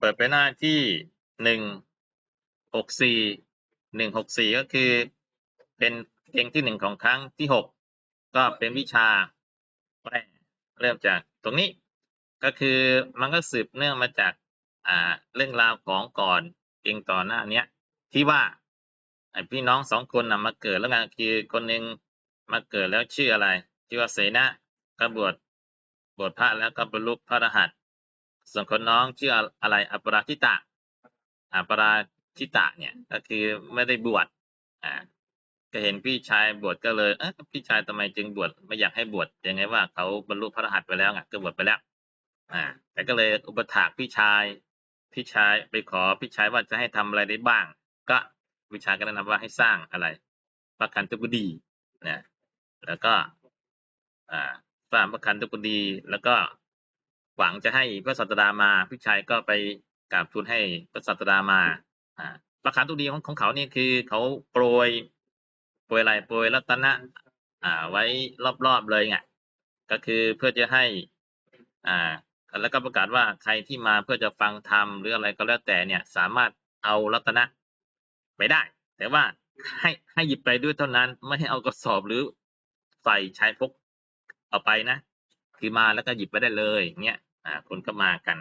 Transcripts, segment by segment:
เปิดไปหน้าที่หนึ่งหกสี่หนึ่งหกสี่ก็คือเป็นเพลงที่หนึ่งของครั้งที่หกก็เป็นวิชาแปลเริ่มจากตรงนี้ก็คือมันก็สืบเนื่องมาจากอ่าเรื่องราวของก่อนเพลงต่อหน้าเนี้ยที่ว่าไอพี่น้องสองคนนะมาเกิดแล้วกันคือคนหนึ่งมาเกิดแล้วชื่ออะไรชื่อว่าเสนะก็บวชบวชพระแล้วก็บรรลุพระรหันต์ ส่วนคนน้องชื่ออะไรอปราชิตะอปราชิตะเนี่ยก็คือไม่ได้บวชอ่าก็เห็นพี่ชายบวชก็เลยเอ๊ะพี่ชายทำไมจึงบวชไม่อยากให้บวชยังไงว่าเขาบรรลุพระรหันต์ไปแล้วไงก็บวชไปแล้ว อ่า แต่ก็เลยอุปถากพี่ชาย พี่ชายไปขอพี่ชายว่าจะให้ทำอะไรได้บ้าง ก็พี่ชายก็แนะนำว่าให้สร้างอะไรประคันตุกดีนะแล้วก็ อ่าสร้างประคันตุกดีแล้วก็ หวังจะให้พระสัตดามาพี่ชายก็ไปกราบทูลให้พระสัตดามาอ่าประคันตุกดีของของเขานี่คือเขาโปรยโปรยอะไรโปรยรัตนะอ่าไว้รอบๆเลยไงก็คือเพื่อจะให้อ่าแล้วก็ประกาศว่าใครที่มาเพื่อจะฟังธรรมหรืออะไรก็แล้วแต่เนี่ยสามารถเอารัตนะไปได้ แต่ว่าให้ให้หยิบไปด้วยเท่านั้น ไม่ให้เอากระสอบหรือใส่ชายพกเอาไปนะ คือมาแล้วก็หยิบไปได้เลยเงี้ย อ่าคนก็มากัน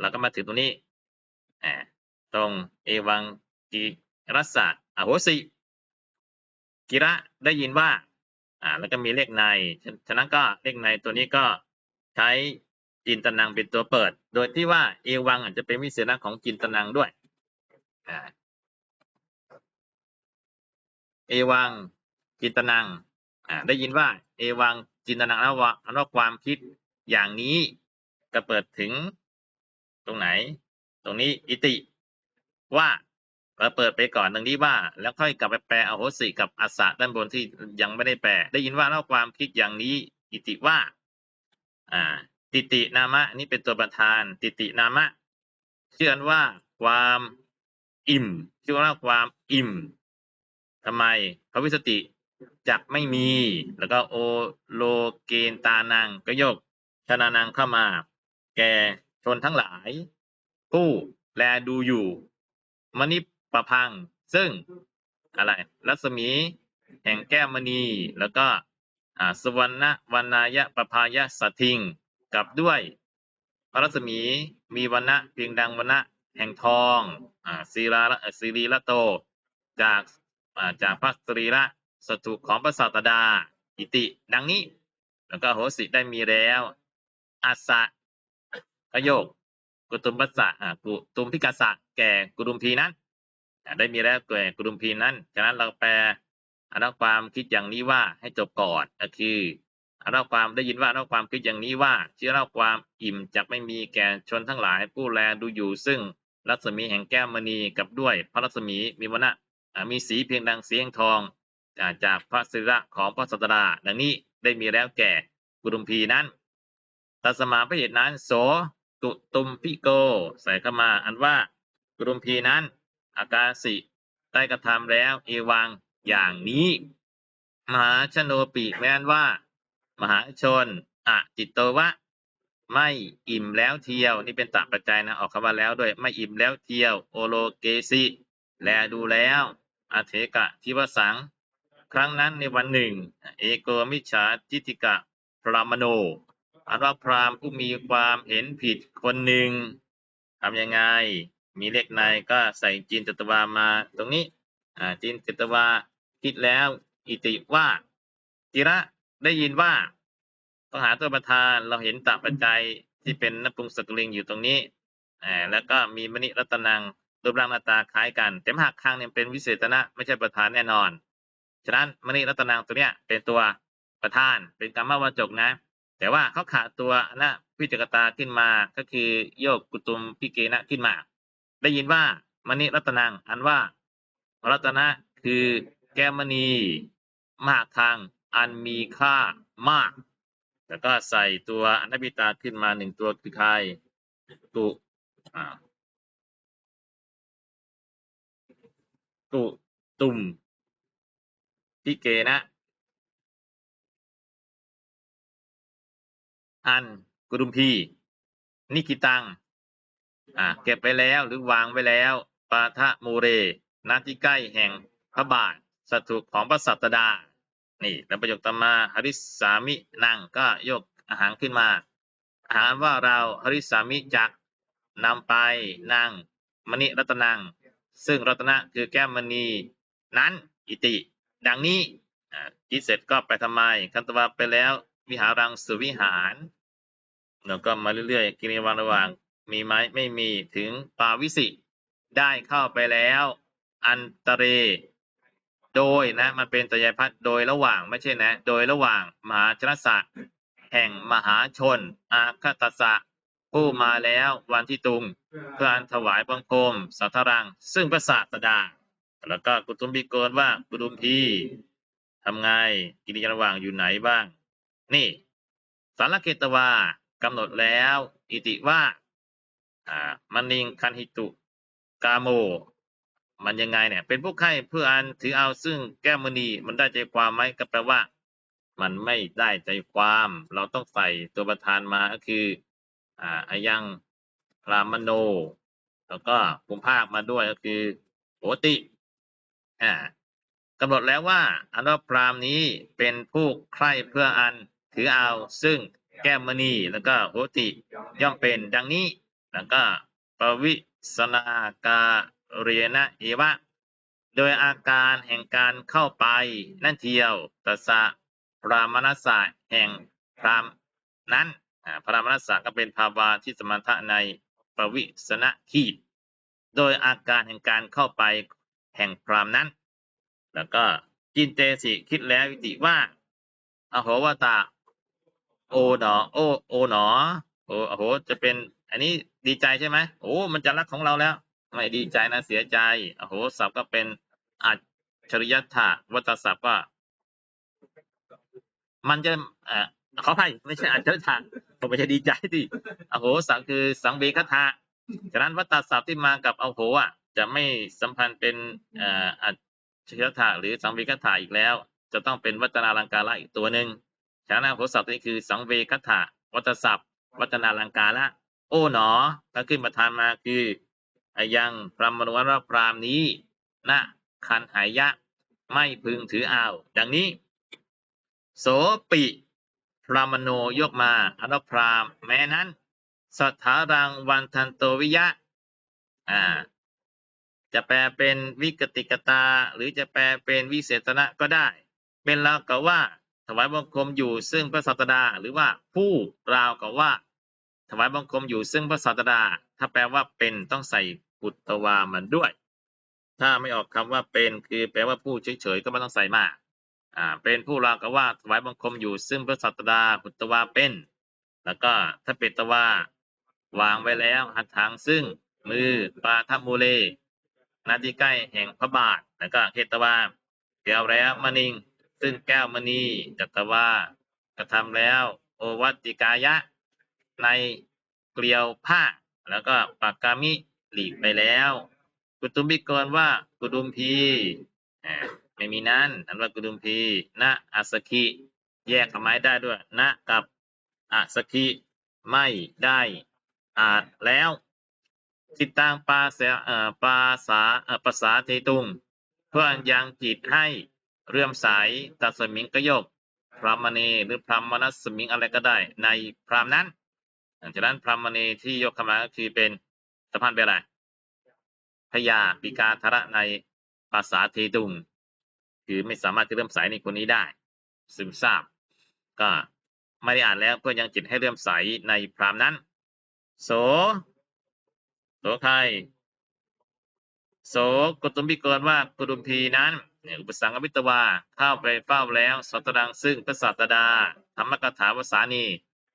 แล้วก็มาถึงตรงนี้อ่าตรงเอวังกิรัสสะอโหสิ กิระได้ยินว่าอ่าแล้วก็มีเลขใน ฉะนั้นก็เลขในตัวนี้ก็ใช้จินตนังเป็นตัวเปิด โดยที่ว่าเอวังอาจจะเป็นวิเศษณะของจินตนังด้วยอ่าเอวังจินตนังอ่าได้ยินว่า เอวังจินตนังแล้วว่าอันว่าความคิดอย่างนี้ ก็เปิดถึงตรงไหน ตรงนี้อิติว่าเราเปิดไปก่อนตรงนี้ว่า แล้วค่อยกลับไปแปลอโหสิกับอัสสะด้านบนที่ยังไม่ได้แปล ได้ยินว่าเล่าความคิดอย่างนี้ อิติว่า อ่า ติตินามะ นี่เป็นตัวประธาน ติตินามะ เชื่อว่าความอิ่มเชื่อว่าความอิ่มทำไมพระวิสติจักไม่มี แล้วก็โอโลเกนตานังก็ยกชนานังเข้ามา แก่ชนทั้งหลาย ผู้แลดูอยู่ มณิประพัง ซึ่งอะไร รัศมีแห่งแก้มณี แล้วก็อ่าสวรรณวรรณายะปภายะสัทิงกับด้วย พระรัศมีมีวรรณะเพียงดังวรรณะแห่งทองอ่าศีราศีรีละโต จากอ่าจากพระสรีระสถูของพระสัตดา อิติ ดังนี้ แล้วก็โหสิได้มีแล้วอาสะ กโยกกุตุมปัสสะอ่ากุตุมพิกาสะแก่กุดุมพีนั้นได้มีแล้วแก่กุดุมพีนั้นฉะนั้นเราแปลอันนั้นความคิดอย่างนี้ว่าให้จบก่อนก็คืออันนั้นความได้ยินว่าอันนั้นความคิดอย่างนี้ว่าชื่อเล่าความอิ่มจะไม่มีแก่ชนทั้งหลาย ผู้แลดูอยู่ซึ่งรัศมีแห่งแก้วมณีกับด้วยพระรัศมีมีวรณะมีสีเพียงดังเสีแห่งทองจากพระศิระของพระสัตดาดังนี้ได้มีแล้วแก่กุดุมพีนั้นตัสมาพระเหตุนั้นโส ตุตุมพิโก ใส่เข้ามา อันว่า กุดุมพีนั้น อาการสิได้กระทำแล้ว เอวังอย่างนี้ มหาชโนปิแม้นว่า มหาชนอะจิตโตวะ ไม่อิ่มแล้วเที่ยว นี่เป็นตปัจจัยนะ ออกคำว่าแล้วด้วย ไม่อิ่มแล้วเที่ยว โอโลเกสิแลดูแล้วอาเทกะทิวสัง ครั้งนั้นในวันหนึ่ง เอโกมิจฉาทิฏฐิกะพรามโน อันว่าพราหมณ์ผู้มีความเห็นผิดคนหนึ่งทำยังไง มีเลขในก็ใส่จีนจตวามาตรงนี้จีนจตวาคิดแล้ว อิติว่าจิระได้ยินว่าต้องหาตัวประธานเราเห็นตปัจจัยที่เป็นนปุงสกุลิงอยู่ตรงนี้แล้วก็มีมณิรัตนังรูปร่างหน้าตาคล้ายกันแต่มหากครั้งเนี่ยเป็นวิเศษณะไม่ใช่ประธานแน่นอน ฉะนั้นมณิรัตนังตัวเนี้ยเป็นตัวประธานเป็นกรรมวจกนะ แต่ว่าเขาขาดตัวนะพิจกตาขึ้นมาก็คือโยกกุตุมพิเกนะขึ้นมา ได้ยินว่ามณิรัตนัง อันว่า รัตนะคือแก้มณีมหาทางอันมีค่ามาก แล้วก็ใส่ตัวอนัตปิตาขึ้นมาหนึ่งตัวคือใครตุตุตุมพิเกนะ อันกุรุมพีนิกิตังอ่าเก็บไว้แล้วหรือวางไว้แล้วปาทะมูเรณที่ใกล้แห่งพระบาทสถูปของพระสัตดา นี่แล้วประโยคต่อมาหริสามินั่งก็ยกอาหารขึ้นมา อาหารว่าเราหริสามิจักนำไปนั่งมณิรัตนัง ซึ่งรัตนะคือแก้วมณีนั้นอิติ ดังนี้อ่าคิดเสร็จก็ไปทำไมคันตวาไปแล้ว วิหารังสุวิหารแล้วก็มาเรื่อยๆกิริวันระหว่าง มีไหมไม่มีถึงปาวิสิ ได้เข้าไปแล้ว อันตเร โดยนะ มันเป็นตยายพัดโดยระหว่างไม่ใช่นะ โดยระหว่างมหาชนสะแห่งมหาชน อาคตสะผู้มาแล้ววันที่ตุงเพื่ออันถวายบังคมสัทธรัง ซึ่งพระศาสดา แล้วก็กุตุมพิโกนว่ากุดุมพีทำไงกิริยาระหว่างอยู่ไหนบ้าง นี่สารเกตวากำหนดแล้ว อิติว่าอ่ามันนิงคันหิตุกาโม มันยังไงเนี่ยเป็นผู้ไข้เพื่ออันถือเอาซึ่งแก้มณีมันได้ใจความไหมก็แปลว่า มันไม่ได้ใจความ เราต้องใส่ตัวประธานมาก็คืออ่าอายังรามโน แล้วก็ภูมิภาคมาด้วยก็คือโหติอ่ากำหนดแล้วว่าอันว่าพรามนี้เป็นผู้ใคร่เพื่ออัน ถือเอาซึ่งแก้วมณีแล้วก็โหติย่อมเป็นดังนี้ แล้วก็ปวิสนากาเรียนะเอวะ โดยอาการแห่งการเข้าไปนั่นเทียวตสสะพรามนัสสะแห่งพรามนั้นอ่าพรามนัสสะก็เป็นภาวะที่สมถะในปวิสนะขีดโดยอาการแห่งการเข้าไปแห่งพรามนั้น แล้วก็จินเตสิคิดแล้ววิติว่า อโหวตา โอหนอโอโอหนอโอโอ้โหจะเป็น อันนี้ดีใจใช่ไหมโอ้มันจะรักของเราแล้วไม่ดีใจนะเสียใจโอ้โหศัพท์ก็เป็นอัจฉริยถะวัตศัพท์ก็มันจะเอ่อขออภัยไม่ใช่อัจฉริยถะผมไม่ใช่ดีใจดิอโหสังคือสังเวคทะฉะนั้นวัตศัพท์ที่มากับโอโหอะจะไม่สัมพันธ์เป็นเอ่ออัจฉริยถะหรือสังเวคถะอีกแล้ว จะต้องเป็นวัตนาลังการะอีกตัวหนึ่ง ฉะนั้นอโหศัพท์นี่คือ สังเวคถะวัตศัพท์ วัตนาลังการะโอ้หนอถ้าขึ้นมาทานมาคืออายังพรหมนุวัตพรามนี้ณคันหายะ ไม่พึงถือเอาดังนี้ โสปิพรามโนยกมาอนุพรามแม้นั้นสถารังวันทันโตวิยะอ่าจะแปลเป็นวิกติกตา หรือจะแปลเป็นวิเศษณะก็ได้ เป็นราวกับว่า วายบังคมอยู่ซึ่งพระสัตดา หรือว่าผู้ราวกับว่า ถวายบังคมอยู่ซึ่งพระสัตดา ถ้าแปลว่าเป็นต้องใส่กุตวามันด้วย ถ้าไม่ออกคำว่าเป็นคือแปลว่าผู้เฉยๆก็ไม่ต้องใส่มาอ่าเป็นผู้ราวกับว่าถวายบังคมอยู่ซึ่งพระสัตดากุตวาเป็น แล้วก็ถ้าเปตวาวางไว้แล้วหัตถางซึ่งมือปาทัมูเลนาที่ใกล้แห่งพระบาทแล้วก็เทตวาเกี่ยวแล้วมณิง ซึ่งแก้วมณีจัตวากระทำแล้ว โอวัติกายะ ในเกลียวผ้า แล้วก็ปากกามิหลีกไปแล้ว กุตุมพิกรว่ากุดุมพีไม่มีนั้นอันว่ากุดุมพีณอัสสคิแยกกับไม้ได้ด้วยณกับอัสสคิไม่ได้อาจแล้วติดตางปาเสอปาสาภาษาเทตุง เพื่อยังจิตให้ เรื่อมใสตัดสมิงกยกพรามณีหรือพรามนัสมิงอะไรก็ได้ ในพรามนั้นฉะนั้นพรามณีที่ยกเข้ามาก็คือเป็นสะพานเป็นอะไรพยาปิกาธระในภาษาเทตุงคือไม่สามารถจะเริ่อมใสในคนนี้ได้ ซึมซาบก็ไม่ได้อ่านแล้วเพื่อยังจิตให้เริ่อมใสในพรามนั้น โสโสใครโสกุตุมพิกรว่ากุตุมพีนั้น เนี่ยอุปสังอวิตวาเข้าไปเฝ้าแล้วสัตดังซึ่งพระสัตดา ธรรมกถาวสานี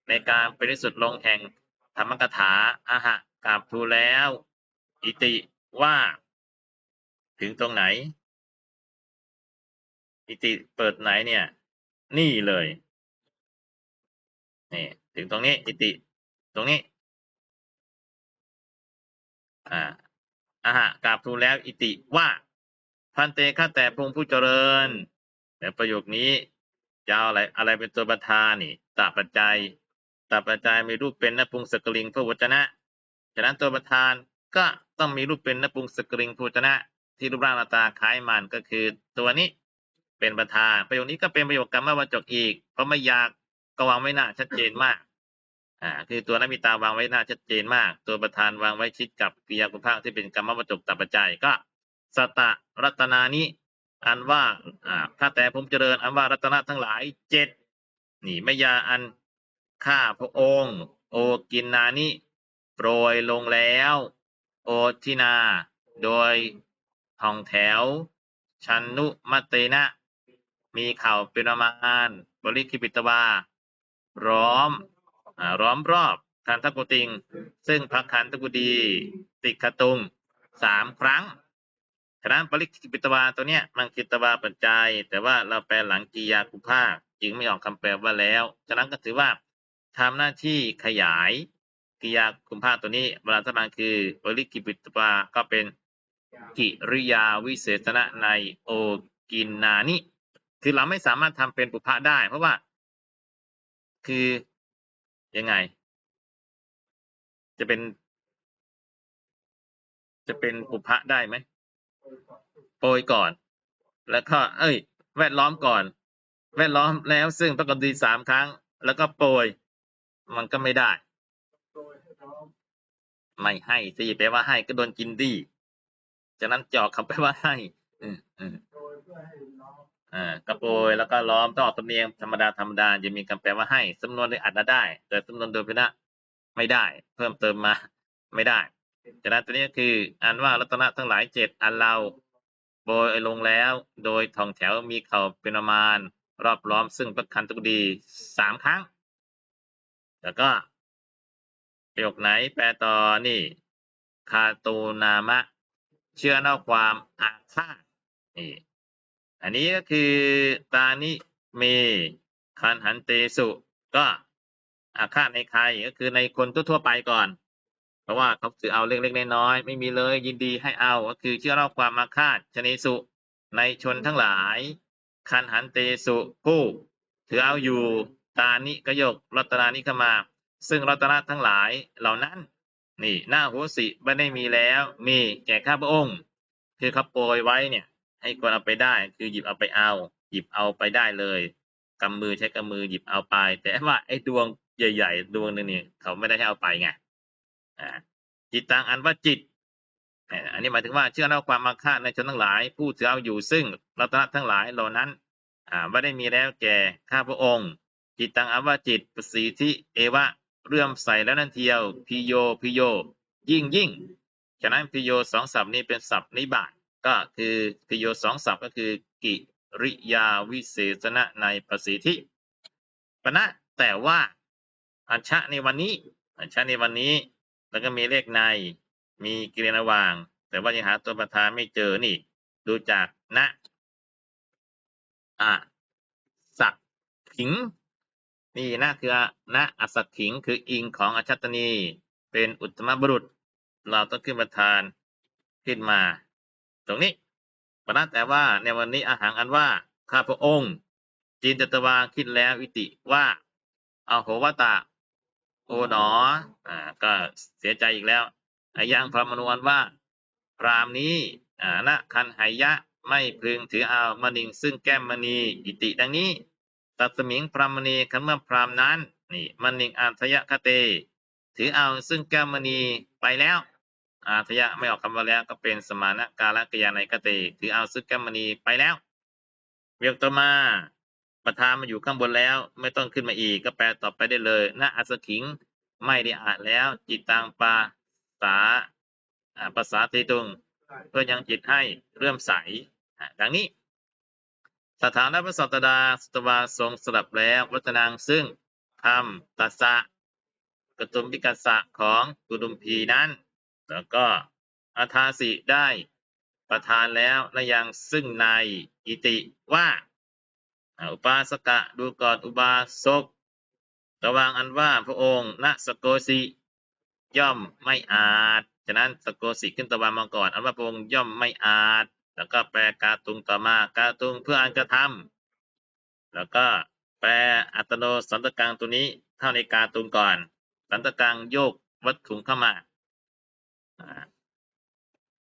ในการเป็นที่สุดลงแห่งธรรมกถาอาหะกราบทูลแล้ว อิติว่า ถึงตรงไหน อิติเปิดไหนเนี่ย นี่เลยนี่ถึงตรงนี้อิติ ตรงนี้ อ่าอาหะกราบทูลแล้ว อิติว่า พันเตข้าแต่พงผู้เจริญแต่ประโยคนี้จะเอาอะไรอะไรเป็นตัวประธานนี่ตาปัจจัยตาปัจจัยมีรูปเป็นนพุงสกลิงพระวจนะฉะนั้นตัวประธานก็ต้องมีรูปเป็นนปุงสกริงภูชนะ ที่รูปร่างหน้าตาคล้ายมันก็คือ ตัวนี้เป็นประธาน ประโยคนี้ก็เป็นประโยคกรรมวจกอีก เพราะไม่อยากก็วางไว้หน้าชัดเจนมากอ่าคือตัวนั้นมีตาวางไว้หน้าชัดเจนมาก ตัวประธานวางไว้ชิดกับกิยาคุณภาคที่เป็นกรรมวจกตับปัจจัยก็ สตะรัตนานิอันว่าข้าแต่ผมเจริญ อันว่ารัตนะทั้งหลายเจ็ดนี่ไมยาอันข้าพระองค์ โอกินนานิโปรยลงแล้ว โอทินา โดยห้องแถว ชันนุมัตเตนะ มีเข่าเป็นประมาณบริคิปิตวาร้อมอ่าร้อมรอบคันทกุติง ซึ่งพระคันทกุดี ติกขตุงสามครั้งะนั้นปริคิปิตวาตัวเนี้ยมันคิตวาปัจจัย แต่ว่าเราแปลหลังกียากุภาคจึงไม่ออกคำแปลว่าแล้วฉะนั้นก็ถือว่าทำหน้าที่ขยายกิยาคุมภาคตัวนี้เวลาสมานคือปริคิปิตวาก็เป็นกิริยาวิเศษณะในโอกินนานิคือเราไม่สามารถทำเป็นปุพะได้ เพราะว่า คือยังไง จะเป็น จะเป็นปุพะได้ไหม โปรยก่อน แล้วก็ เอ้ย แวดล้อมก่อน แวดล้อมแล้วซึ่งปรากฏดีสามครั้ง แล้วก็โปรย มันก็ไม่ได้ ไม่ให้สิแปลว่าให้ก็โดนกินดีฉะนั้นจอกคำแปลว่าให้ อืมอืมอ่ากระโปรยแล้วก็ล้อมต้องออกตำเนียงธรรมดาธรรมดาจะมีคำแปลว่าให้สำนวนโดยอัดนะได้ แต่สำนวนโดยพินะไม่ได้ เพิ่มเติมมา ไม่ได้ฉะนั้นตัวนี้คืออันว่ารัตนะทั้งหลายเจ็ดอันเรา โปรยลงแล้ว โดยทองแถวมีเข่าเป็นประมาณ รอบล้อมซึ่งประคันตุกดีสามครั้ง แล้วก็ประโยคไหนแปลต่อนี่ คาตูนามะ เชื่อนอกความอาฆาตนี่อันนี้ก็คือตานิเมคันหันเตสุ ก็อาฆาตในใครก็คือในคนทั่วๆไปก่อน เพราะว่าเขาถือเอาเล็กๆน้อยๆไม่มีเลยยินดีให้เอาก็คือเชื่อเล่าความอาฆาตชนิสุ ในชนทั้งหลาย คันหันเตสุผู้ถือเอาอยู่ตานิกยกรัตนานิขมา ซึ่งรัตนะทั้งหลายเหล่านั้น นี่หน้าหัวสิไม่ได้มีแล้ว มีแก่ข้าพระองค์ คือเขาโปรยไว้เนี่ย ให้คนเอาไปได้ คือหยิบเอาไปเอา หยิบเอาไปได้เลยกำมือใช้กำมือหยิบเอาไป แต่ว่าไอ้ดวงใหญ่ ๆ ดวงนึงเนี่ยเขาไม่ได้ให้เอาไปไง จิตตังอันว่าจิตอันนี้หมายถึงว่าเชื่อเล่าความมาฆาในชนทั้งหลาย ผู้ถือเอาอยู่ซึ่งรัตนะทั้งหลายเหล่านั้นอ่าไม่ได้มีแล้วแก่ข้าพระองค์ จิตตังอันว่าจิตประสีที่เอวะเรื่อมใสแล้วนั่นเทียวพิโยพิโย ยิ่งยิ่งฉะนั้นพิโยสองศัพท์นี้เป็นศัพท์นิบาตก็คือพิโยสองศัพท์ก็คือกิริยาวิเศษณะในประสิทธิปณะแต่ว่าอัญชะในวันนี้ อัญชะในวันนี้ แล้วก็มีเลขใน มีกิริยาระหว่าง แต่ว่ายังหาตัวประธานไม่เจอนี่ ดูจากณอะสักขิง นี่นะคือณอสักขิง คืออิงของอชัตตนี เป็นอุตมบุรุษ เราต้องขึ้นประธานขึ้นมา ตรงนี้ปณะแต่ว่าในวันนี้อาหารอันว่าข้าพระองค์ จีนจตวาคิดแล้ววิติว่าเอาโหวตา โอหนออ่าก็เสียใจอีกแล้วอายังพระมนุอันว่า พรามนี้อ่าณคันไหยะไม่พึงถือเอามณิงซึ่งแก้มมณีอิติดังนี้ ตัดสมิงพรามณีคันเมื่อพรามนั้นนี่มณิงอันทยะคเต ถือเอาซึ่งแก้มมณีไปแล้วอาทยะไม่ออกคำว่าแล้วก็เป็นสมานะกาลกิยาในกเตถือเอาซึ่งแก้มมณีไปแล้วเวียกต่อมา ประธานมาอยู่ข้างบนแล้ว ไม่ต้องขึ้นมาอีกก็แปลต่อไปได้เลยณอัสขิงไม่ได้อ่านแล้ว จิตตังปาสาภาษาเทตุงเพื่อยังจิตให้เริ่มใสดังนี้ สถานะพระสัตดาสตวาทรงสลับแล้ววัฒนังซึ่งทำตัสสะกตุมพิกัสสะของกุดุมพีนั้น แล้วก็อาทาสิได้ประทานแล้วและยังซึ่งในอิติว่า อุปาสกะดูก่อนอุบาสกระวังอันว่าพระองค์ณสโกสิย่อมไม่อาจ ฉะนั้นสโกสิขึ้นตะวันมาก่อน อันว่าพระองค์ย่อมไม่อาจ แล้วก็แปลกาตุงต่อมากาตุงเพื่ออันกระทำแล้วก็แปลอัตโนสันตกังตัวนี้เท่าในกาตุงก่อน สันตกังโยกวัตถุเข้ามา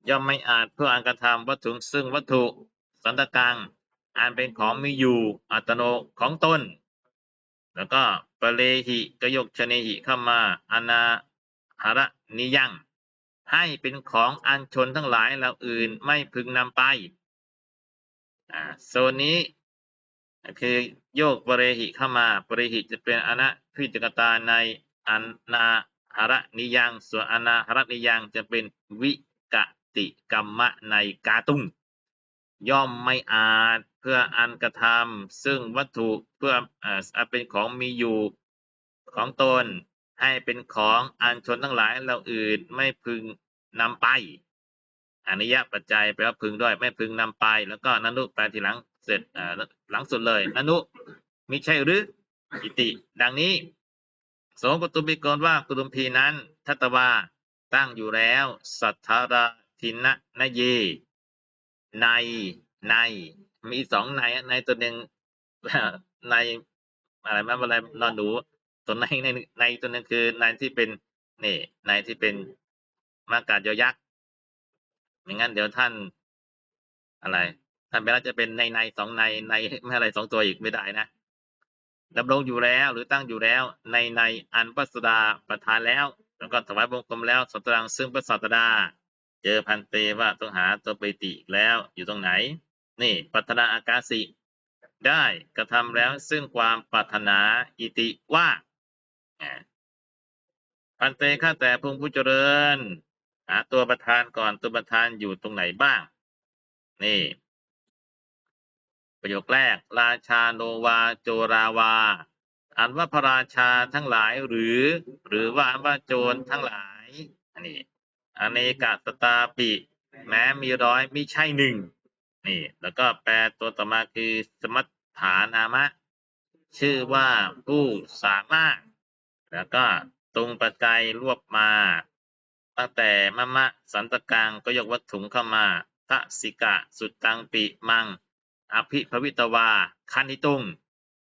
ย่อมไม่อาจเพื่ออันกระทำวัตถุซึ่งวัตถุสันตกัง อันเป็นของมีอยู่อัตโนของตน แล้วก็ปเลหิกยกชเนหิเข้ามาอนาหระนิยัง ให้เป็นของอันชนทั้งหลายเราอื่นไม่พึงนำไปอ่าโซนนี้คือโยกปเรหิเข้ามาปเรหิจะเป็นอนะพิจกตาในอันนาหระนิยัง ส่วนอนาหระนิยังจะเป็นวิกติกรรมะในกาตุง ย่อมไม่อาจเพื่ออันกระทำซึ่งวัตถุเพื่อเอ่อเป็นของมีอยู่ของตนให้เป็นของอันชนทั้งหลายเราอื่นไม่พึงนำไปอนิยปัจจัยแปลว่าพึงด้วยไม่พึงนำไป แล้วก็นันุแปลทีหลังเสร็จหลังสุดเลยนันุมิใช่หรืออิติ ดังนี้สงกุตุบิกรว่ากุตุมพีนั้นทัตวาตั้งอยู่แล้ว สัทธาราทินะนเย ในในมีสองในในตัวหนึ่งในอะไรมาอะไรนอนหนูตัวในในในตัวหนึงคือในที่เป็นนี่ในที่เป็นมากาศยอยักษ์ไม่งั้นเดี๋ยวท่านอะไรท่านไปแล้วจะเป็นในในสองในในไม่อะไรสองตัวอีกไม่ได้นะดำรงอยู่แล้วหรือตั้งอยู่แล้ว ในในอันปัสดาประทานแล้ว แล้วก็ถวายบังคมแล้วสัตรังซึ่งพระสัตดา เจอพันเตว่าต้องหาตัวปฏิอีกแล้วอยู่ตรงไหน นี่ปัฒนาอากาสิได้กระทำแล้วซึ่งความปรารถนาอิติว่าอ่าพันเตข้าแต่พงผู้เจริญ หาตัวประธานก่อนตัวประธานอยู่ตรงไหนบ้าง นี่ ประโยคแรก ราชาโนวาโจราวาอันว่าพระราชาทั้งหลายหรือ หรือว่าอันว่าโจรทั้งหลายอันนี้ อเนกาตตาปิ แม้มีร้อยไม่ใช่หนึ่งนี่ แล้วก็แปลตัวต่อมาคือสมัฏฐานามะ ชื่อว่าผู้สามารถ แล้วก็ตรงปัจจัยรวบมาตั้งแต่มะมะสันตกังก็ยกวัตถุงเข้ามาทะสิกะ สุดตังปิมัง อภิภวิตวา คันธิตุง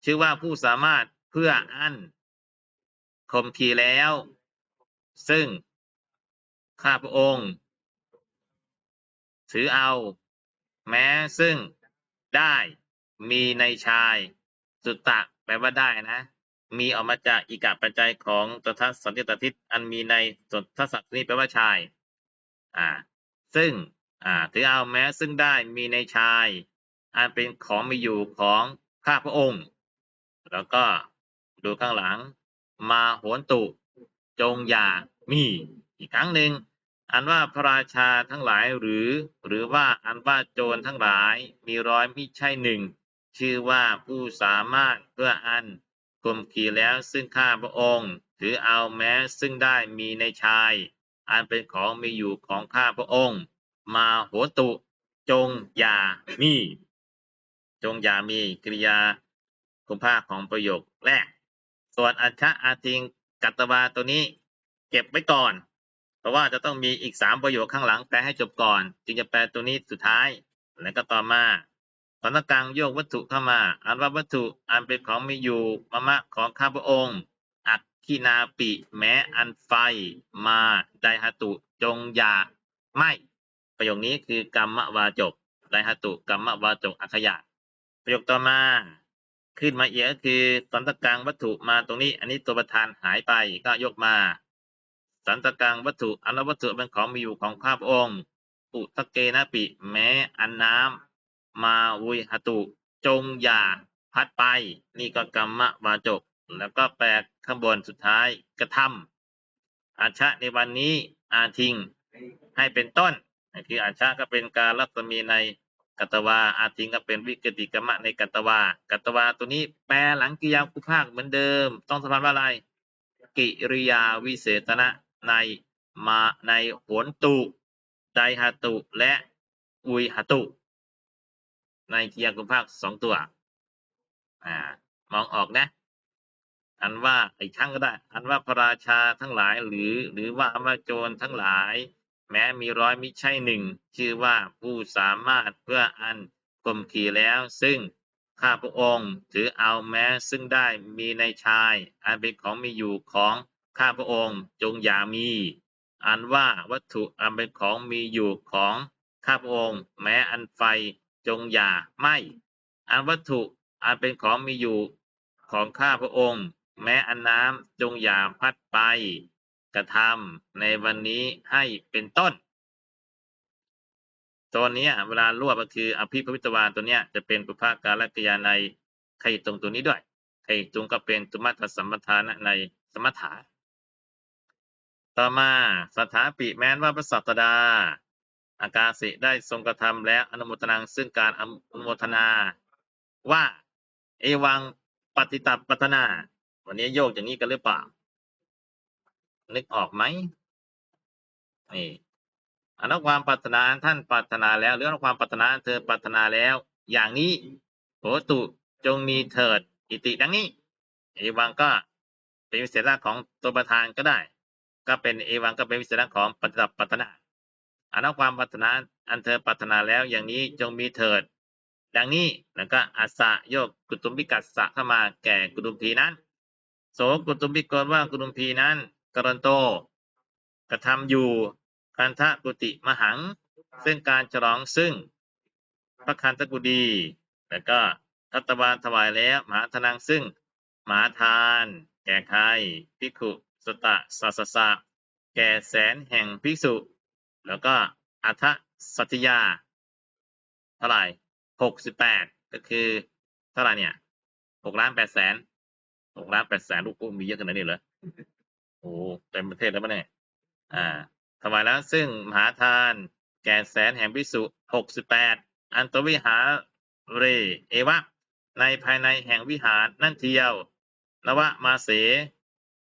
ชื่อว่าผู้สามารถเพื่ออันคมขีแล้ว ซึ่ง ข้าพระองค์ ถือเอา แม้ซึ่งได้มีในชาย สุตตะแปลว่าได้นะ มีออกมาจากอีกะปัจจัยของตทัสสันติตทิศอันมีในสนทศัพท์นี้แปลว่าชาย อ่า ซึ่งอ่าถือเอาแม้ซึ่งได้มีในชาย อันเป็นของมีอยู่ของข้าพระองค์ แล้วก็ดูข้างหลัง มาโหนตุ จงอย่ามีอีกครั้งหนึ่ง อันว่าพระราชาทั้งหลายหรือ หรือว่าอันว่าโจรทั้งหลายมีร้อยมิใช่หนึ่ง ชื่อว่าผู้สามารถเพื่ออันข่มขีแล้วซึ่งข้าพระองค์ ถือเอาแม้ซึ่งได้มีในชาย อันเป็นของมีอยู่ของข้าพระองค์ มาโหตุ จงอย่ามี จงอย่ามีกริยาคุณภาคของประโยคแรก ส่วนอัชชะอาทิงกัตตวาตัวนี้ เก็บไว้ก่อน เพราะว่าจะต้องมีอีกสามประโยคข้างหลังแปลให้จบก่อน จึงจะแปลตัวนี้สุดท้าย แล้วก็ต่อมาตอนกลางโยกวัตถุเข้ามา อันว่าวัตถุอันเป็นของมีอยู่มะมะของข้าพระองค์ อักขินาปิ แม้อันไฟมาไดหตุจงอย่าไม่ ประโยคนี้คือกรรมวาจกไดหตุกรรมวาจกอัคขยะ ประโยคต่อมา ขึ้นมาเอียก็คือสันตกลางวัตถุมาตรงนี้ อันนี้ตัวประธานหายไปก็ยกมา สันตกลางวัตถุอันวัตถุเป็นของมีอยู่ของข้าพระองค์ อุทเกนะปิ แม้อันน้ำมาวุยหตุ จงอย่าพัดไป นี่ก็กรรมวาจก แล้วก็แปลข้างบนสุดท้ายกระทำอาชะในวันนี้อาทิงให้เป็นต้นคืออาชาก็เป็นการรัตมีในกัตวาอาทิงก็เป็นวิกติกรรมะในกัตวากัตวาตัวนี้แปลหลังกิยาคุภาคเหมือนเดิม ต้องสะพานว่าอะไร กิริยาวิเศษณะ ในมาในโหนตุไดหตุและอุยหตุ ในกิยาคุภาคสองตัวอ่ามองออกนะอันว่าอีกครั้งก็ได้ อันว่าพระราชาทั้งหลายหรือ หรือว่าอว่าโจรทั้งหลาย แม้มีร้อยมิใช่หนึ่งชื่อว่าผู้สามารถเพื่ออันกลมขี่แล้ว ซึ่งข้าพระองค์ถือเอาแม้ซึ่งได้มีในชาย อันเป็นของมีอยู่ของ ข้าพระองค์จงอย่ามี อันว่าวัตถุอันเป็นของมีอยู่ของข้าพระองค์ แม้อันไฟจงอย่าไหมอันวัตถุอันเป็นของมีอยู่ของข้าพระองค์ แม้อันน้ำจงอย่าพัดไป กระทำในวันนี้ให้เป็นต้น ตัวนี้เวลารวบก็คืออภิพวิตวานตัวเนี้ยจะเป็นปุพพการกริยาในใครตรงตัวนี้ด้วยใครตรงก็เป็นตุมัตสัมปทานในสมถะ ต่อมาสถาปิแม้นว่าพระสัตดา อากาสิได้ทรงกระทำแล้วอนุโมทนาซึ่งการอนุโมทนาว่า เอวังปฏิตัปปัตนา วันนี้โยกอย่างนี้กันหรือเปล่า นึกออกไหมนี่อนุความปรารถนาท่านปรารถนาแล้วหรืออนุความปรารถนาเธอปรารถนาแล้ว อย่างนี้โหตุจงมีเถิดอิติดังนี้เอวังก็เป็นเศษของตัวประธานก็ได้ ก็เป็นเอวังก็เป็นวิเศษของปฏิตัปปัตนาอนุความปรารถนาอันเธอปรารถนาแล้วอย่างนี้จงมีเถิด ดังนี้แล้วก็อาสะโยกกุตุมพิกัสสะเข้ามาแก่กุตุมพีนั้น โสกุตุมพิกรว่ากุตุมพีนั้น กรันโต กระทำอยู่คันทะกุติมหัง ซึ่งการฉลองซึ่งพระคันตะกุดี แล้วก็ทัตวานถวายแล้วมหาธนังซึ่งมหาทาน แก่ใครภิกขุ สตะสัสสะแก่แสนแห่งภิกษุ แล้วก็อัทสัตยาเท่าไหร่หกสิบแปดก็คือเท่าไหร่เนี่ยหกล้านแปดแสนหกล้านแปดแสนลูกกูมีเยอะขนาดนี้เหรอโอ้เต็มประเทศแล้วมั้งเนี่ยอ่าถวายแล้วซึ่งมหาทานแก่แสนแห่งพิสุหกสิบแปดอันตวิหารเร เอวะ ในภายในแห่งวิหารนั่นเทียวนวะมาเส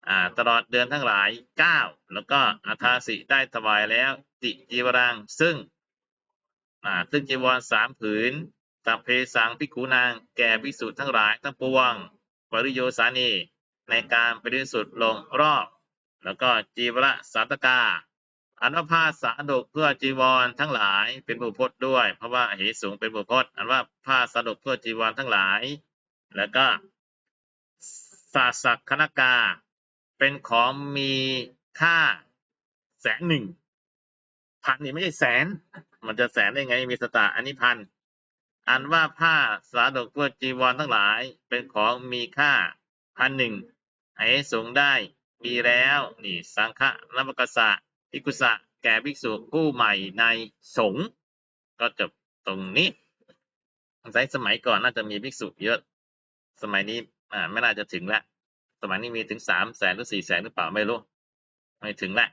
อ่าตลอดเดือนทั้งหลายเก้าแล้วก็อาทาสิได้ถวายแล้วติจีวรังซึ่งอ่าซึ่งจีวรสามผืนตับเพสังพิคูนางแก่ภิกษุทั้งหลายทั้งปวงปริโยสานีในการปริสุทธิ์ลงรอบ แล้วก็จีวรสาตกาอันว่าผ้าสาดกเพื่อจีวรทั้งหลายเป็นบุพจน์ด้วย เพราะว่าเหสูงเป็นบุพจน์อันว่าผ้าสาดกเพื่อจีวรทั้งหลาย แล้วก็สาสักคณกา เป็นของมีค่าแสนหนึ่งพันนี่ไม่ใช่แสน มันจะแสนได้ไงมีสตาอันนี้พันอันว่าผ้าสาดกเพื่อจีวรทั้งหลาย เป็นของมีค่าพันหนึ่งให้สงได้มีแล้วนี่สังฆนวกษะภิกุสะแก่ภิกษุผู้ใหม่ในสงก็จบตรงนี้สายสมัยก่อนน่าจะมีภิกษุเยอะ สมัยนี้อ่าไม่น่าจะถึงละส มัยนี้มีถึงสามแสนหรือสี่แสนหรือเปล่าไม่รู้ ไม่ถึงละ